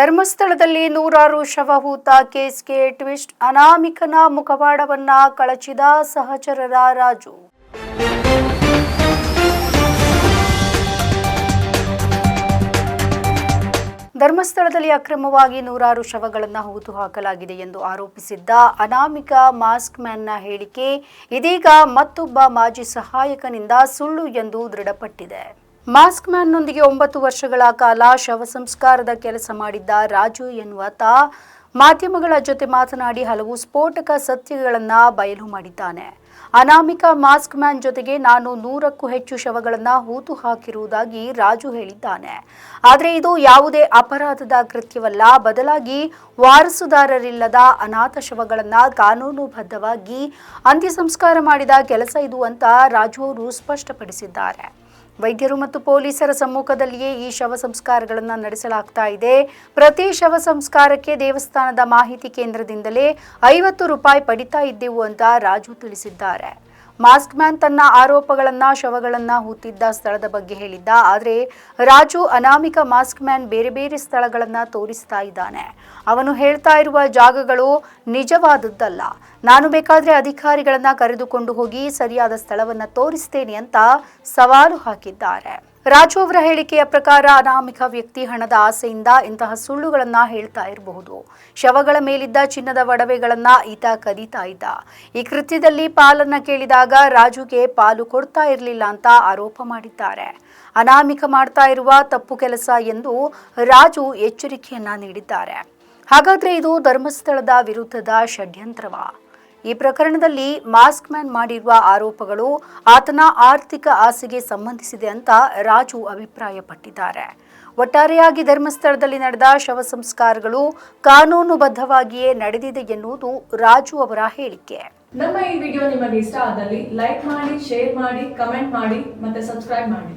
ಧರ್ಮಸ್ಥಳದಲ್ಲಿ ನೂರಾರು ಶವಹೂತ, ಕೇಸ್ಗೆ ಟ್ವಿಸ್ಟ್, ಅನಾಮಿಕನ ಮುಖವಾಡವನ್ನ ಕಳಚಿದ ಸಹಚರರ ರಾಜು. ಧರ್ಮಸ್ಥಳದಲ್ಲಿ ಅಕ್ರಮವಾಗಿ ನೂರಾರು ಶವಗಳನ್ನು ಹೂತು ಹಾಕಲಾಗಿದೆ ಎಂದು ಆರೋಪಿಸಿದ್ದ ಅನಾಮಿಕ ಮಾಸ್ಕ್ ಮ್ಯಾನ್ನ ಹೇಳಿಕೆ ಇದೀಗ ಮತ್ತೊಬ್ಬ ಮಾಜಿ ಸಹಾಯಕನಿಂದ ಸುಳ್ಳು ಎಂದು ದೃಢಪಟ್ಟಿದೆ. ಮಾಸ್ಕ್ ಮ್ಯಾನ್ನೊಂದಿಗೆ ಒಂಬತ್ತು ವರ್ಷಗಳ ಕಾಲ ಶವ ಸಂಸ್ಕಾರದ ಕೆಲಸ ಮಾಡಿದ್ದ ರಾಜು ಎನ್ನುವಾತ ಮಾಧ್ಯಮಗಳ ಜೊತೆ ಮಾತನಾಡಿ ಹಲವು ಸ್ಫೋಟಕ ಸತ್ಯಗಳನ್ನು ಬಯಲು ಮಾಡಿದ್ದಾನೆ. ಅನಾಮಿಕ ಮಾಸ್ಕ್ ಮ್ಯಾನ್ ಜೊತೆಗೆ ನಾನು ನೂರಕ್ಕೂ ಹೆಚ್ಚು ಶವಗಳನ್ನು ಹೂತು ಹಾಕಿರುವುದಾಗಿ ರಾಜು ಹೇಳಿದ್ದಾನೆ. ಆದರೆ ಇದು ಯಾವುದೇ ಅಪರಾಧದ ಕೃತ್ಯವಲ್ಲ, ಬದಲಾಗಿ ವಾರಸುದಾರರಿಲ್ಲದ ಅನಾಥ ಶವಗಳನ್ನು ಕಾನೂನುಬದ್ಧವಾಗಿ ಅಂತ್ಯ ಸಂಸ್ಕಾರ ಮಾಡಿದ ಕೆಲಸ ಇದು ಅಂತ ರಾಜು ಅವರು ಸ್ಪಷ್ಟಪಡಿಸಿದ್ದಾರೆ. ವೈದ್ಯರು ಮತ್ತು ಪೊಲೀಸರ ಸಮ್ಮುಖದಲ್ಲಿಯೇ ಈ ಶವ ಸಂಸ್ಕಾರಗಳನ್ನು ನಡೆಸಲಾಗ್ತಾ ಇದೆ. ಪ್ರತಿ ಶವ ಸಂಸ್ಕಾರಕ್ಕೆ ದೇವಸ್ಥಾನದ ಮಾಹಿತಿ ಕೇಂದ್ರದಿಂದಲೇ ಐವತ್ತು ರೂಪಾಯಿ ಪಡಿತಾ ಇದ್ದೆವು ಅಂತ ರಾಜು ತಿಳಿಸಿದ್ದಾರೆ. ಮಾಸ್ಕ್ ಮ್ಯಾನ್ ತನ್ನ ಆರೋಪಗಳನ್ನ, ಶವಗಳನ್ನ ಹೂತಿದ್ದ ಸ್ಥಳದ ಬಗ್ಗೆ ಹೇಳಿದ್ದ. ಆದರೆ ರಾಜು ಅನಾಮಿಕ ಮಾಸ್ಕ್ ಮ್ಯಾನ್ ಬೇರೆ ಬೇರೆ ಸ್ಥಳಗಳನ್ನ ತೋರಿಸ್ತಾ ಇದ್ದಾನೆ. ಅವನು ಹೇಳ್ತಾ ಇರುವ ಜಾಗಗಳು ನಿಜವಾದದ್ದಲ್ಲ. ನಾನು ಬೇಕಾದ್ರೆ ಅಧಿಕಾರಿಗಳನ್ನ ಕರೆದುಕೊಂಡು ಹೋಗಿ ಸರಿಯಾದ ಸ್ಥಳವನ್ನ ತೋರಿಸ್ತೇನೆ ಅಂತ ಸವಾಲು ಹಾಕಿದ್ದಾರೆ. ರಾಜು ಅವರ ಹೇಳಿಕೆಯ ಪ್ರಕಾರ ಅನಾಮಿಕ ವ್ಯಕ್ತಿ ಹಣದ ಆಸೆಯಿಂದ ಇಂತಹ ಸುಳ್ಳುಗಳನ್ನ ಹೇಳ್ತಾ ಇರಬಹುದು. ಶವಗಳ ಮೇಲಿದ್ದ ಚಿನ್ನದ ಒಡವೆಗಳನ್ನ ಈತ ಕದೀತಾ ಇದ್ದ. ಈ ಕೃತ್ಯದಲ್ಲಿ ಪಾಲನ್ನ ಕೇಳಿದಾಗ ರಾಜುಗೆ ಪಾಲು ಕೊಡ್ತಾ ಇರಲಿಲ್ಲ ಅಂತ ಆರೋಪ ಮಾಡಿದ್ದಾರೆ. ಅನಾಮಿಕ ಮಾಡ್ತಾ ಇರುವ ತಪ್ಪು ಕೆಲಸ ಎಂದು ರಾಜು ಎಚ್ಚರಿಕೆಯನ್ನ ನೀಡಿದ್ದಾರೆ. ಹಾಗಾದ್ರೆ ಇದು ಧರ್ಮಸ್ಥಳದ ವಿರುದ್ಧದ ಷಡ್ಯಂತ್ರವಾ? ಈ ಪ್ರಕರಣದಲ್ಲಿ ಮಾಸ್ಕ್ ಮ್ಯಾನ್ ಮಾಡಿರುವ ಆರೋಪಗಳು ಆತನ ಆರ್ಥಿಕ ಆಸೆಗೆ ಸಂಬಂಧಿಸಿದೆ ಅಂತ ರಾಜು ಅಭಿಪ್ರಾಯಪಟ್ಟಿದ್ದಾರೆ. ಒಟ್ಟಾರೆಯಾಗಿ ಧರ್ಮಸ್ಥಳದಲ್ಲಿ ನಡೆದ ಶವ ಸಂಸ್ಕಾರಗಳು ಕಾನೂನುಬದ್ಧವಾಗಿಯೇ ನಡೆದಿದೆ ಎನ್ನುವುದು ರಾಜು ಅವರ ಹೇಳಿಕೆ. ನಮ್ಮ ಈ ವಿಡಿಯೋ ನಿಮಗೆ ಇಷ್ಟ ಆದಲ್ಲಿ ಲೈಕ್ ಮಾಡಿ, ಶೇರ್ ಮಾಡಿ, ಕಮೆಂಟ್ ಮಾಡಿ ಮತ್ತೆ ಸಬ್ಸ್ಕ್ರೈಬ್ ಮಾಡಿ.